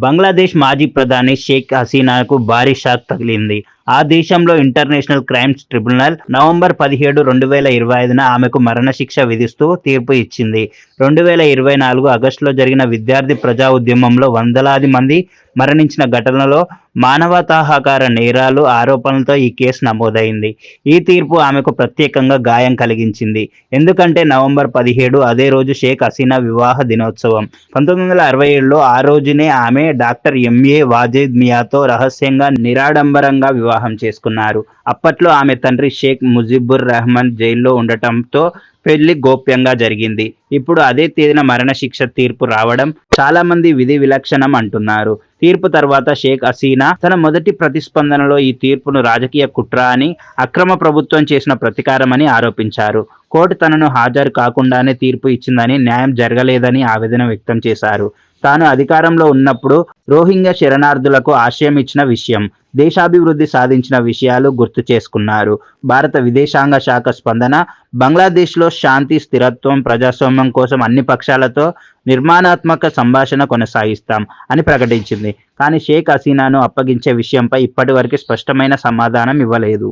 బంగ్లాదేశ్ మాజీ ప్రధాని షేక్ హసీనాకు భారీ షాక్ తగిలింది ఆ దేశంలో ఇంటర్నేషనల్ క్రైమ్స్ ట్రిబ్యునల్ నవంబర్ పదిహేడు రెండు వేల ఇరవై ఐదున ఆమెకు మరణశిక్ష విధిస్తూ తీర్పు ఇచ్చింది. రెండు వేల ఇరవై నాలుగు ఆగస్టులో జరిగిన విద్యార్థి ప్రజా ఉద్యమంలో వందలాది మంది మరణించిన ఘటనలో మానవతాహకార నేరాలు ఆరోపణలతో ఈ కేసు నమోదైంది. ఈ తీర్పు ఆమెకు ప్రత్యేకంగా గాయం కలిగించింది. ఎందుకంటే నవంబర్ పదిహేడు అదే రోజు షేక్ హసీనా వివాహ దినోత్సవం. పంతొమ్మిది వందల అరవై ఏడులో ఆ రోజునే ఆమె డాక్టర్ ఎంఏ వాజేద్ మియాతో రహస్యంగా నిరాడంబరంగా వివాహం చేసుకున్నారు. అప్పట్లో ఆమె తండ్రి షేక్ ముజిబుర్ రెహమాన్ జైల్లో ఉండటంతో పెళ్ళి గోప్యంగా జరిగింది. ఇప్పుడు అదే తేదీన మరణశిక్ష తీర్పు రావడం చాలా మంది విధి విలక్షణం అంటున్నారు. తీర్పు తర్వాత షేక్ హసీనా తన మొదటి ప్రతిస్పందనలో ఈ తీర్పును రాజకీయ కుట్ర అని అక్రమ ప్రభుత్వం చేసిన ప్రతీకారమని ఆరోపించారు. కోర్టు తనను హాజరు కాకుండానే తీర్పు ఇచ్చిందని న్యాయం జరగలేదని ఆవేదన వ్యక్తం చేశారు. తాను అధికారంలో ఉన్నప్పుడు రోహింగ్యా శరణార్థులకు ఆశ్రయం ఇచ్చిన విషయం దేశాభివృద్ధి సాధించిన విషయాలు గుర్తు చేసుకున్నారు. భారత విదేశాంగ శాఖ స్పందన బంగ్లాదేశ్లో శాంతి స్థిరత్వం ప్రజాస్వామ్యం కోసం అన్ని పక్షాలతో నిర్మాణాత్మక సంభాషణ కొనసాగిస్తాం అని ప్రకటించింది. కానీ షేక్ హసీనాను అప్పగించే విషయంపై ఇప్పటివరకు స్పష్టమైన సమాధానం ఇవ్వలేదు.